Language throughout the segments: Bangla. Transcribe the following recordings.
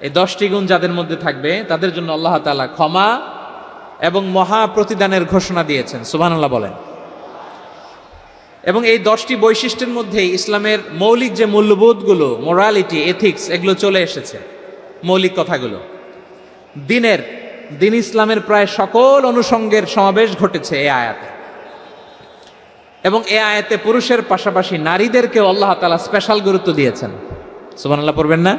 এই দশটি গুণ যাদের মধ্যে থাকবে, তাদের জন্য আল্লাহ তাআলা ক্ষমা এবং মহা প্রতিদানের ঘোষণা দিয়েছেন। সুবহানাল্লাহ বলেন। এবং এই দশটি বৈশিষ্ট্যের মধ্যে ইসলামের মৌলিক যে মূল্যবোধগুলো মোরালিটি এথিক্স এগুলো চলে এসেছে, মৌলিক কথাগুলো। দিনের, দিন ইসলামের প্রায় সকল অনুষঙ্গের সমাবেশ ঘটেছে এ আয়াতে। এবং এ আয়াতে পুরুষের পাশাপাশি নারীদেরকেও আল্লাহ তালা স্পেশাল গুরুত্ব দিয়েছেন। সুবান আল্লাহ পড়বেন না?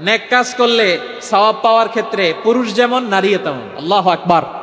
নেক কাজ করলে সওয়াব পাওয়ার ক্ষেত্রে পুরুষ যেমন নারী তেমন। আল্লাহ আকবার।